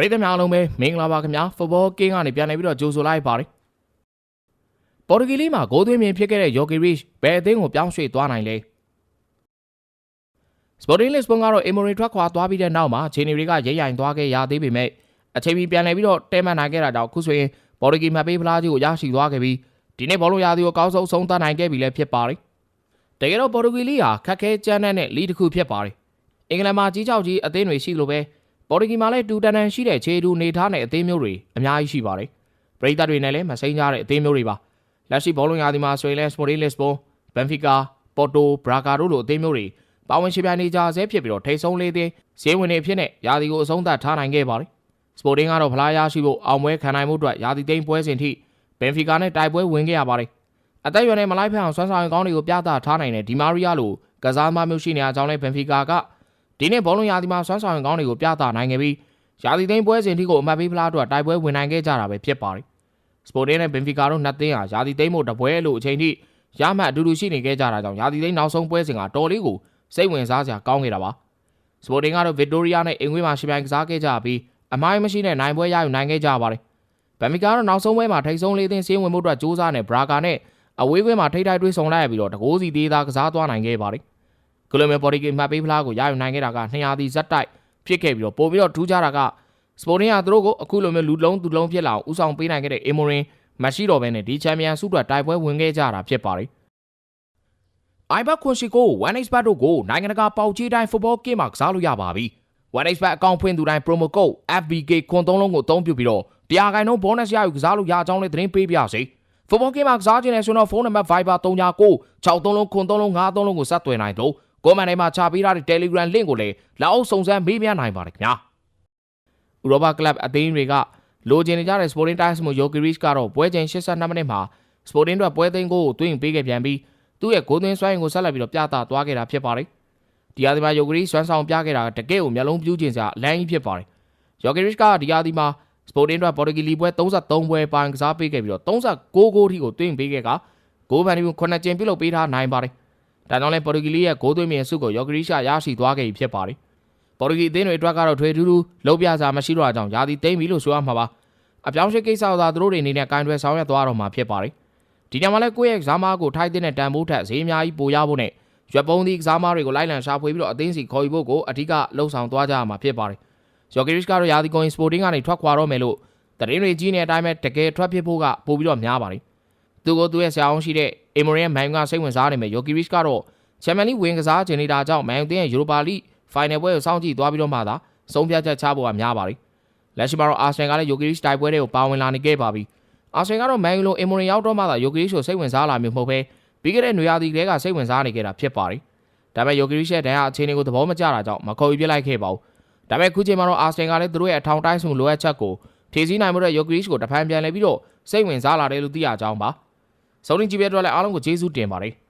ပရိသတ်များအားလုံးပဲမင်္ဂလာပါခင်ဗျာဖုတ်ဘောကင်းကနေပြန်နေပြီးတော့ကြိုဆိုလိုက်ပါတယ်ပေါ်တူဂီလေးမှာဂိုးသွင်းမြင်ဖြစ်ခဲ့တဲ့ယိုဂီရစ်ဘယ်အသင်းကိုပြောင်းရွှေ့သွားနိုင်လဲစပေါ်တင်လစ်ဘွန်ကတော့အီမိုရီထွက်ခွာသွားပြီးတဲ့နောက်မှာခြေနေတွေကရိတ်ရိုင်သွားခဲ့ရသေးပေမဲ့အချိန်ပြီးပြန်လည်ပြီးတော့တဲမှန်နိုင်ခဲ့တာကြောင့်ခုဆိုရင်ပေါ်တူဂီမှတ်ပေးဖလားကြီးကိုရရှိသွားခဲ့ပြီးဒီနေ့ဘောလုံးရာသီကိုအကောင်းဆုံးဆုံးသတ်နိုင်ခဲ့ပြီလည်းဖြစ်ပါတယ်တကယ်တော့ပေါ်တူဂီလေးဟာခက်ခဲကြမ်းတဲ့လီတစ်ခုဖြစ်ပါတယ်အင်္ဂလန်မှာကြီးကြောက်ကြီးအသင်းတွေရှိလို့ပဲ ပေါ်တူဂီမှာလည်းတူတန်တန်ရှိတဲ့ခြေတူနေထားတဲ့အသင်းမျိုးတွေအများကြီးရှိပါတယ်။ပရိသတ်တွေနဲ့လည်းမစိမ်းကြတဲ့အသင်းမျိုးတွေပါ။လက်ရှိဘောလုံးရာသီမှာဆိုရင်လည်းစပိုတင်လစ်ဘွန်၊ဘန်ဖီကာ၊ပေါ်တို၊ဘရာဂါတို့လိုအသင်းမျိုးတွေပါဝင်ရှင်ပြိုင်နေကြဆဲဖြစ်ပြီးတော့ထိတ်ဆုံးလေးသင်းဈေးဝင်တွေအဖြစ်နဲ့ရာသီကိုအဆုံးသတ်ထားနိုင်ခဲ့ပါတယ်။စပိုတင်ကတော့ဖလားရရှိဖို့အောင်ပွဲခံနိုင်မှုအတွက်ရာသီသိမ်းပွဲစဉ်ထိဘန်ဖီကာနဲ့တိုက်ပွဲဝင်ခဲ့ရပါတယ်။အသက်အရွယ်နဲ့မလိုက်ဖက်အောင်ဆွမ်းဆောင်ရင်ကောင်းတွေကိုပြသထားနိုင်တဲ့ဒီမာရီယာလိုကစားသမားမျိုးရှိနေတဲ့အကြောင်းလဲဘန်ဖီကာက ဒီနေ့ဘောလုံးရာသီမှာဆွမ်းဆောင်ရင်ကောင်းတွေကိုပြသနိုင်ခဲ့ပြီးရာသီသိမ်းပွဲစဉ်ထိကိုအမှတ်ပေးဖလားအတွက်တိုက်ပွဲဝင်နိုင်ခဲ့ကြတာပဲဖြစ်ပါတယ်။စပိုတင်နဲ့ဘင်ဖီကာတို့နှစ်သင်းဟာရာသီသိမ်းဖို့တပွဲလို့အချိန်ထိရမှတ်အတူတူရှိနေခဲ့ကြတာကြောင့်ရာသီသိမ်းနောက်ဆုံးပွဲစဉ်ကတော်လေးကိုစိတ်ဝင်စားစရာကောင်းခဲ့တာပါ။စပိုတင်ကတော့ဗစ်တိုးရီယာနဲ့အင်္ဂွေးမှာရှင်ပြိုင်ကစားခဲ့ကြပြီးအမိုင်းမရှိတဲ့နိုင်ပွဲရယူနိုင်ခဲ့ကြပါတယ်။ဘန်ဖီကာကတော့နောက်ဆုံးပွဲမှာထိတ်ဆုံးလေးသင်းစင်းဝင်မှုအတွက်စူးစမ်းနေဘရာကာနဲ့အဝေးကွင်းမှာထိတ်ထိုက်တွေးဆုံလိုက်ရပြီးတော့တကိုးစီသေးသားကစားသွားနိုင်ခဲ့ပါတယ်။ ကလိုမီပေါ်တီကီမှတ်ပေးဖလားကိုရယူနိုင်ခဲ့တာက200တီဇက်တိုက်ဖြစ်ခဲ့ပြီးတော့ပို့ပြီးတော့ထူးခြားတာကစပိုတင်ကသူတို့ကိုအခုလိုမျိုးလူလုံးသူလုံးဖြစ်လာအောင်ဥဆောင်ပေးနိုင်ခဲ့တဲ့အီမိုရင်မရှိတော့ဘဲနဲ့ဒီချန်ပီယံဆုအတွက်တိုက်ပွဲဝင်ခဲ့ကြတာဖြစ်ပါတယ်။ iBet ခွန်ရှိကို 1xbet တို့ကိုနိုင်ငံတကာပေါက်ကြီးတိုင်း football game မှာကစားလို့ရပါပြီ။ 1xbet အကောင့်ဖွင့်သူတိုင်း promo code FBK ခွန်သုံးလုံးကိုအသုံးပြုပြီးတော့တရားခိုင်နှုန်း bonus ရယူကစားလို့ရအကြောင်းလေးသတင်းပေးပါရစေ။ football game မှာကစားခြင်းနဲ့ဆိုတော့ဖုန်းနံပါတ် Viber 39 63လုံးခွန်သုံးလုံး53လုံးကိုဆက်သွယ်နိုင်တော့ ကွန်မန့်ထဲမှာချပေးထားတဲ့ Telegram link ကိုလည်းလက်အောက်စုံစမ်းမေးမြန်းနိုင်ပါတယ်ခင်ဗျာ။ဥရောပကလပ်အသင်းတွေကလိုချင်နေကြတဲ့ Sporting Times မို့ Jokic ကတော့ပွဲချိန်82မိနစ်မှာ Sporting အတွက်ပွဲသိမ်းကိုသွင်းပေးခဲ့ပြန်ပြီးသူ့ရဲ့ဂိုးသွင်းစွမ်းရည်ကိုဆက်လက်ပြီးတော့ပြသသွားခဲ့တာဖြစ်ပါတယ်။ဒီဟာဒီမှာ Jokic စွမ်းဆောင်ပြခဲ့တာတကယ့်ကိုမျက်လုံးပြူးကျင်စရာအလန်းကြီးဖြစ်ပါတယ်။ Jokic ကဒီဟာဒီမှာ Sporting အတွက် Portugal ပွဲ33ပွဲပိုင်ကစားပေးခဲ့ပြီးတော့36ဂိုးထိကိုသွင်းပေးခဲ့ကဂိုးဗန်ဒီခုနှစ်ကျင်းပြုတ်လုပ်ပေးထားနိုင်ပါတယ်။ ဒါကြောင့်လဲ Portugal ရဲ့ဂိုးသွင်းမြင်စုကို Jokic ရရှိသွားခဲ့ပြီဖြစ်ပါတယ်။ပေါ်တူဂီအသင်းတွေအတွက်ကတော့ထွေထူးထူးလုံးပြစာမရှိတော့တာကြောင့်ယာတီသိမ့်ပြီလို့ဆိုရမှာပါအပြောင်းအရွှေ့ကိစ္စသာသူတို့တွေအနေနဲ့ကင်တွယ်ဆောင်ရွက်သွားတော့မှာဖြစ်ပါတယ်ဒီညမှာလည်းကိုယ့်ရဲ့ကစားမားကိုထိုက်တဲ့တန်ဖိုးထက်ဈေးအများကြီးပိုရဖို့နဲ့ရွက်ပုံးသီးကစားမားတွေကိုလိုက်လံရှာဖွေပြီးတော့အသင်းစီခေါ်ယူဖို့ကိုအဓိကလှုံ့ဆော်သွားကြရမှာဖြစ်ပါတယ်ဂျော်ဂီရစ်ကတော့ယာတီကွန်စပိုတင်းကနေထွက်ခွာတော့မယ်လို့တရင်တွေကြီးနေတဲ့အတိုင်းပဲတကယ်ထွက်ဖြစ်ဖို့ကပိုပြီးတော့များပါတယ် သူကသူ့ရဲ့ဆရာအောင်ရှိတဲ့အီမိုရီယန်မန်ကစိတ်ဝင်စားနေမယ်ယိုဂီရစ်ကတော့ချန်ပီယံလိဝင်ကစားချင်နေတာကြောင့်မန်ယူတင်းရဲ့ယူရိုပါလိဖိုင်နယ်ပွဲကိုစောင့်ကြည့်သွားပြီးတော့မှသာဆုံးဖြတ်ချက်ချဖို့ကများပါတယ်။လက်ရှိမှာတော့အာဆင်ကလည်းယိုဂီရစ်တိုက်ပွဲတွေကိုပါဝင်လာနေခဲ့ပါပြီ။အာဆင်ကတော့မန်ယူလိုအင်မိုရင်ရောက်တော့မှသာယိုဂီရစ်ကိုစိတ်ဝင်စားလာမျိုးမဟုတ်ဘဲပြီးခဲ့တဲ့နွေရာသီကလေးကစိတ်ဝင်စားနေခဲ့တာဖြစ်ပါတယ်။ဒါပေမဲ့ယိုဂီရစ်ရဲ့ဒဏ်ရာအခြေအနေကိုသဘောမကျတာကြောင့်မခေါ်ယူပြလိုက်ခဲ့ပါဘူး။ဒါပေမဲ့ခုချိန်မှာတော့အာဆင်ကလည်းသူတို့ရဲ့အထောင်တိုင်းဆုံလိုအပ်ချက်ကိုဖြည့်ဆည်းနိုင်မှုတဲ့ယိုဂီရစ်ကိုတဖန်ပြန်လဲပြီးတော့စိတ်ဝင်စားလာတယ်လို့သိရကြောင်းပါ။ စုံလင်ကြည့်ပြတဲ့အတွက်လည်းအားလုံးကိုကျေးဇူးတင်ပါတယ်။